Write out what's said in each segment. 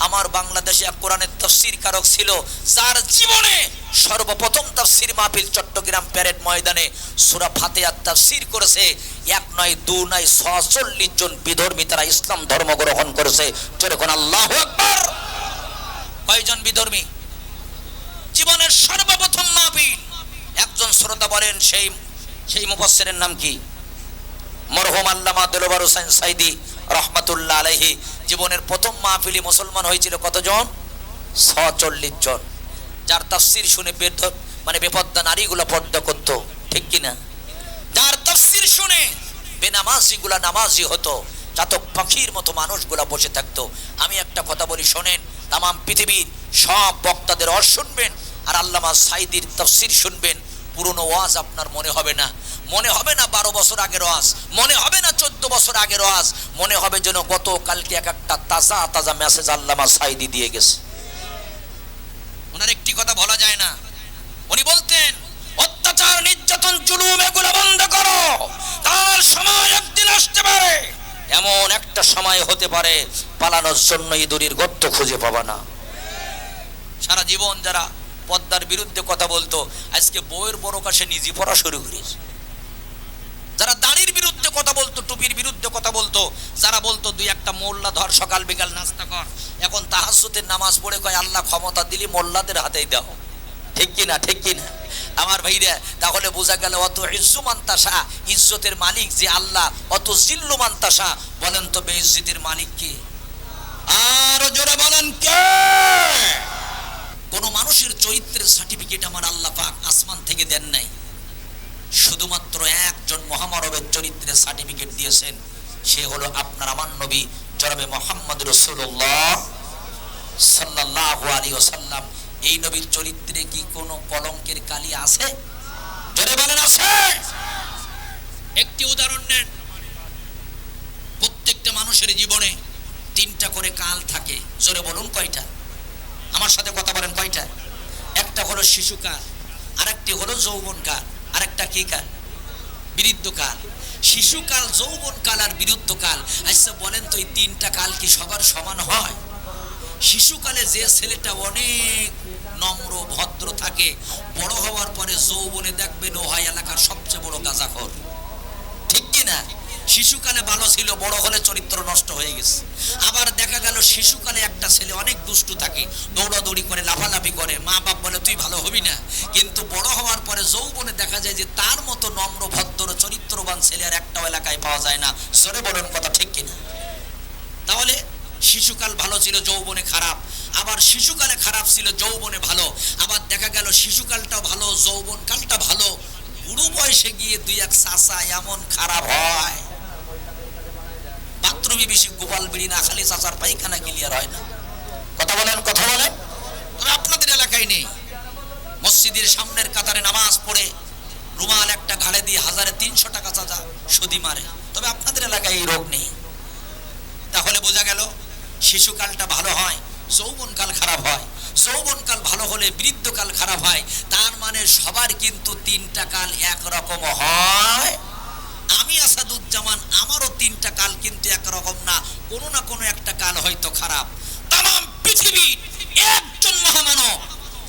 আমার বাংলাদেশে এক কোরআনের তফসির কারক ছিল, যার জীবনে সর্বপ্রথম তফসির মাহফিল চট্টগ্রাম প্যারেড ময়দানে সুরা ফাতেহার তফসির করেছে। এক নয় দু নয় ছচল্লিশ জন বিধর্মী তারা ইসলাম ধর্ম গ্রহণ করেছে। যেরকম আল্লাহ আকবার। কয়জন বিধর্মী? জীবনের সর্বপ্রথম মাহফিল। একজন শ্রোতা বলেন, সেই সেই মুফাসসিরের নাম কি? মরহুম আল্লামা দিলবার হোসেন সাইদি রহমাতুল্লাহ আলাইহি। জীবনের প্রথম মাহফিলি মুসলমান হয়েছিল কতজন? ছচল্লিশ জন। যার তাফসির শুনে বেদ মানে বেপদ্দা নারীগুলো পর্দা করতো, ঠিক কিনা? যার তাফসির শুনে বেনামাজিগুলা নামাজি হতো, চাতক পাখির মতো মানুষগুলা বসে থাকতো। আমি একটা কথা বলি, শোনেন তাম পৃথিবীর সব বক্তাদের অর শুনবেন, আর আল্লামা সাইদির তফসির শুনবেন, পুরনো ওয়াজ আপনার মনে হবে না। মনে হবে না বারো বছর আগের ওয়াজ, মনে হবে না চোদ্দ বছর আগের ওয়াজ, মনে হবে যেন গত কালকে এক একটা তাজা তাজা মেসেজ আল্লামা সাইদি দিয়ে গেছে। ওনার একটি কথা বলা যায় না। উনি বলতেন, অত্যাচার, নির্যাতন, জুলুম, এগুলো বন্ধ করো। তার সময় একদিন আসতে পারে। এমন একটা সময় হতে পারে, পালানোর জন্য ইঁদুরির গর্ত খুঁজে পাবা না। সারা জীবন যারা পদ্মার বিরুদ্ধে কথা বলতো, আজকে বইয়ের বড় কাছে নিজে পড়া শুরু করিস যারা দাড়ির বিরুদ্ধে কথা বলতো, টুপির বিরুদ্ধে কথা বলতো। যারা বলতো দুই একটা মোল্লা, ধর সকাল বিকাল নাস্তা কর। এখন তাহাসুতের নামাজ পড়ে কয়, আল্লাহ ক্ষমতা দিলি, মোল্লাদের হাতেই দাও। ঠিক কিনা ঠিক কিনা? আমার ভাইরা, তাহলে বোঝা গেল, অত ইজ্জুমান তাসা ইজ্জতের মালিক যে আল্লাহ, অত জিল্লুমান তাসা বলেন তো, বেইজ্জতের মালিক কি? আর জোরে বলেন, কে? কোন মানুষের চরিত্রের সার্টিফিকেট আমার আল্লাহ পাক আসমান থেকে দেন নাই। শুধুমাত্র একজন মহামানবের সার্টিফিকেট দিয়েছেন, সে হলো আপনার আমার নবী, জনাবে মোহাম্মদ রসুল্লাহ সাল্লাহ আলী ওসাল্লাম এই নবীর চরিত্রে কি কোনো কলঙ্কের কালি আছে? জোরে বলেন, আছে। একটি উদাহরণ নেন। প্রত্যেকটা মানুষের জীবনে তিনটা করে কাল থাকে। জোরে বলুন, কয়টা? আমার সাথে কথা বলেন, কয়টা? একটা হলো শিশুকাল, আরেকটি হলো যৌবনকাল, আরেকটা কি কাল? বৃদ্ধকাল শিশুকাল যৌবনকাল আর বৃদ্ধকাল আচ্ছা বলেন তো এই তিনটা কাল কি সবার সমান হয়? শিশুকালে যে ছেলেটা অনেক নম্র, ভদ্র থাকে, বড় হওয়ার পরে যৌবনে দেখবেন নোহাই এলাকার সবচেয়ে বড় গাঁজাখর। ঠিক কিনা শিশুকালে ভালো ছিল, বড় হলে চরিত্র নষ্ট হয়ে গেছে আবার দেখা শিশুকালে একটা ছেলে, অনেক দুষ্টু থাকে, দৌড়াদৌড়ি করে, লাফালাফি করে। মা বাপ বলে, তুই ভালো হবি না। কিন্তু বড় হওয়ার পরে যৌবনে দেখা যায় যে তার মতো নম্র, ভদ্র, চরিত্রবান ছেলে আর একটাও এলাকায় পাওয়া যায় না। সরে বলেন, কথা ঠিক কিনা? তাহলে শিশুকাল ভালো ছিল, যৌবনে খারাপ। আবার শিশুকালে খারাপ ছিল, যৌবনে ভালো। আবার দেখা গেল শিশুকালটা ভালো, যৌবনকালটা ভালো। বুড়ো বয়সে গিয়ে দুই এক চাষা এমন খারাপ হয়। বাথরুমে বেশি গোপাল বিড়ি না খালি চাচার পায়খানা ক্লিয়ার হয় না। কথা বলেন কথা বলেন। তবে আপনাদের এলাকায় নেই। মসজিদের সামনের কাতারে নামাজ পড়ে রুমাল একটা ঘাড়ে দিয়ে হাজারে তিনশো টাকা চাচা সুদি মারে। তবে আপনাদের এলাকায় এই রোগ নেই। তাহলে বোঝা গেল, শিশুকালটা ভালো হয়, যৌবনকাল খারাপ হয়। যৌবনকাল ভালো হলে বৃদ্ধকাল খারাপ হয়। তার মানে সবার কিন্তু তিনটা কাল একরকম হয়। আমি আসাদুজ্জামান, আমারও তিনটা কাল কিন্তু একরকম না, কোনো না কোনো একটা কাল হয়তো খারাপ। তাম পৃথিবীর একজন মহামানব,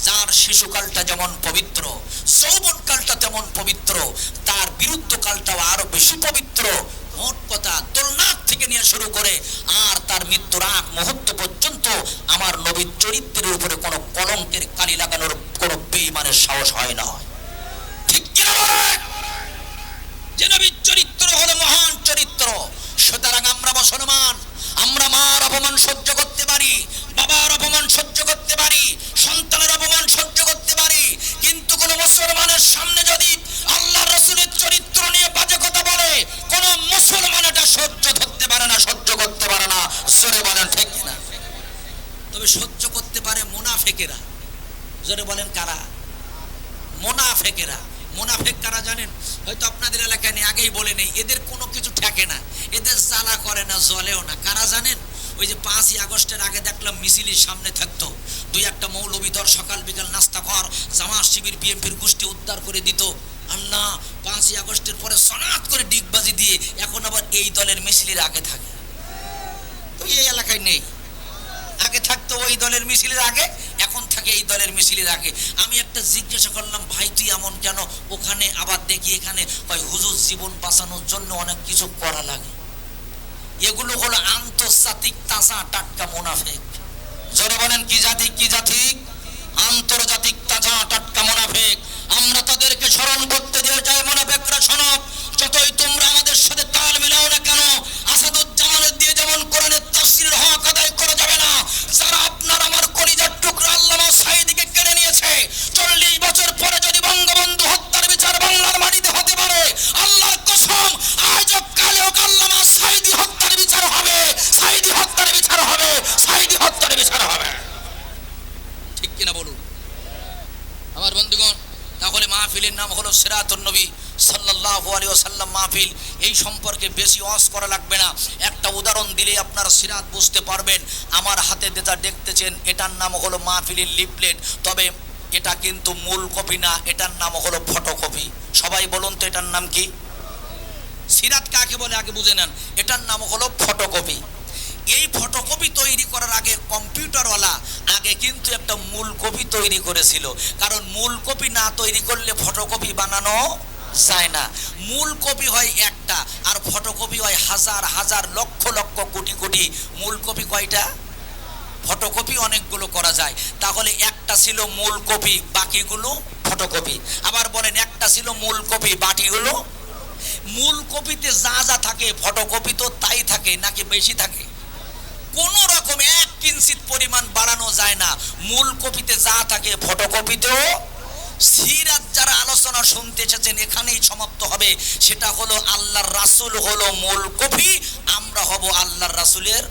যার শিশুকালটা যেমন পবিত্র, যৌবনকালটা তেমন পবিত্র, তার বিরুদ্ধকালটাও আরও বেশি পবিত্র। মোট কথা, দোলনাথ থেকে নিয়ে শুরু করে আর তার মৃত্যুর আগ মুহূর্ত পর্যন্ত আমার নবীর চরিত্রের উপরে কোনো কলঙ্কের কালি লাগানোর কোনো বেইমানের সাহস হয় না। ঠিক মুনাফেকেরা। জোরে বলেন কারা? মোনাফেকেরা। মোনাফেক কারা জানেন? হয়তো আপনাদের এলাকায় নেই আগেই বলে নেই, এদের কোনো কিছু ঠেকে না, এদের জ্বালা করে না, জ্বলেও না। কারা জানেন? ওই যে পাঁচই আগস্টের আগে দেখলাম মিছিলের সামনে থাকতো। দুই একটা মৌলবিধর সকাল বিকাল নাস্তা কর জামাত শিবির, বিএনপির গোষ্ঠী উদ্ধার করে দিত। আল্লাহ, পাঁচই আগস্টের পরে সনাত করে ডিগবাজি দিয়ে এখন আবার এই দলের মিছিলের আগে থাকে। তো এই এলাকায় নেই। আগে থাকতো ওই দলের মিছিলের আগে এখন থাকে এই দলের মিছিলের আগে আমি একটা জিজ্ঞাসা করলাম, ভাই, তুই এমন কেন? ওখানে আবার দেখি এখানে ওই হুজুর জীবন বাঁচানোর জন্য অনেক কিছু করা লাগে। এগুলো হলো আন্তর্জাতিক তাজা টাটকা মুনাফেক। জোরে বলেন, কি জাতি কি জাতি? আন্তর্জাতিক তাজা টাটকা মুনাফেক। আমরা তাদেরকে স্মরণ করতে দিয়ে যাই মুনাফেকরা শোনো, যতই তোমরা মাহফিলের নাম হলো সিরাতুন নবী সাল্লাল্লাহু আলাইহি ওয়াসাল্লাম মাহফিল। এই সম্পর্কে বেশি অস করা লাগবে না। একটা উদাহরণ দিলে আপনারা সিরাত বুঝতে পারবেন। আমার হাতে যেটা দেখতেছেন, এটার নাম হলো মাহফিলের লিফলেট। তবে এটা কিন্তু মূল কপি না, এটার নাম হলো ফটোকপি। সবাই বলুন তো এটার নাম কি? সিরাত কাকে বলে? আগে বুঝে নেন। এটার নাম হলো ফটোকপি। এই ফটোকপি তৈরি করার আগে কম্পিউটারওয়ালা আগে কিন্তু একটা মূল কপি তৈরি করেছিল। কারণ মূল কপি না তৈরি করলে ফটোকপি বানানো যায় না। মূল কপি হয় একটা, আর ফটোকপি হয় হাজার হাজার, লক্ষ লক্ষ, কোটি কোটি। মূল কপি কয়টা? ফটোকপি অনেকগুলো করা যায়। তাহলে একটা ছিল মূল কপি বাকিগুলো ফটোকপি। আবার বলেন, একটা ছিল মূল কপি বাকিগুলো? মূল কপিতে যা যা থাকে, ফটোকপি তো তাই থাকে, নাকি বেশি থাকে? কোন রকম এক কিঞ্চিত পরিমাণ যায় না। মূল কপিতে যা থাকে ফটোকপিতেও সিরাত যারা আলোচনা শুনতে এসেছেন এখানেই সমাপ্ত হবে। সেটা হলো আল্লাহর রাসুল হলো মূল কপি আমরা হব আল্লাহর রাসুলের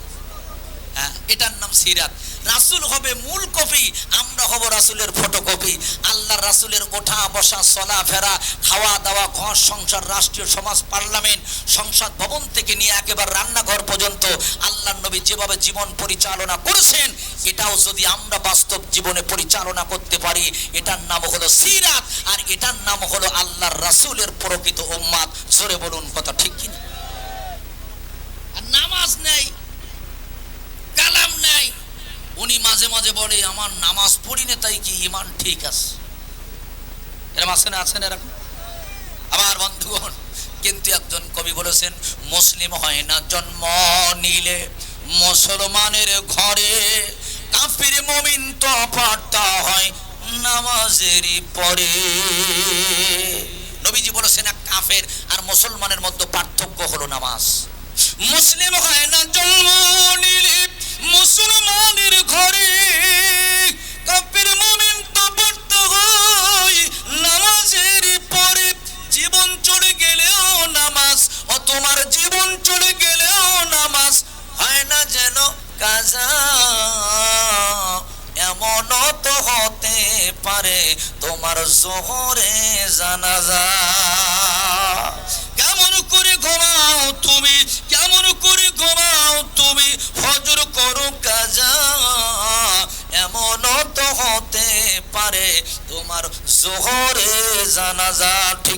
হ্যাঁ, এটার নাম সিরাত। রাসূল হবে মূল কপি, আমরা হব রাসূলের ফটোকপি আল্লাহর রাসূলের ওঠা, বসা, চলা, ফেরা, খাওয়া, দাওয়া, ঘর, সংসার, রাষ্ট্রীয় সমাজ, পার্লামেন্ট, সংসদ ভবন থেকে নিয়ে একেবারে রান্নাঘর পর্যন্ত আল্লাহর নবী যেভাবে জীবন পরিচালনা করেছেন, এটাও যদি আমরা বাস্তব জীবনে পরিচালনা করতে পারি, এটার নাম হলো সিরাত, আর এটার নাম হলো আল্লাহর রাসূলের প্রকৃত উম্মাদ জোরে বলুন কথা ঠিক কিনা? আর নামাজ নাই। উনি মাঝে মাঝে বলে, আমার নামাজ পড়ি না, তাই কি ইমান ঠিক আছে? এরকম আছে না আছেন এরকম? আবার বন্ধুগণ, কিন্তু একজন কবি বলেছেন, মুসলিম হয় না জন্ম নিলে মুসলমানের ঘরে কাফির মমিন তো পাঠটা হয় নামাজেরই পরে। নবীজি বলেছেন, এক কাফের আর মুসলমানের মধ্যে পার্থক্য হলো নামাজ। মুসলিম হয় না জন্ম নিলে মুসলমানের ঘরে। কাপের মুমিন তো হয় নামাজের পরে। জীবন চলে গেলেও নামাজ, ও তোমার জীবন চলে গেলেও নামাজ। হয় না যেন কাজা এমনও তো হতে পারে, তোমার জোহরে জানাজা। জানাজা ঠিক কিনা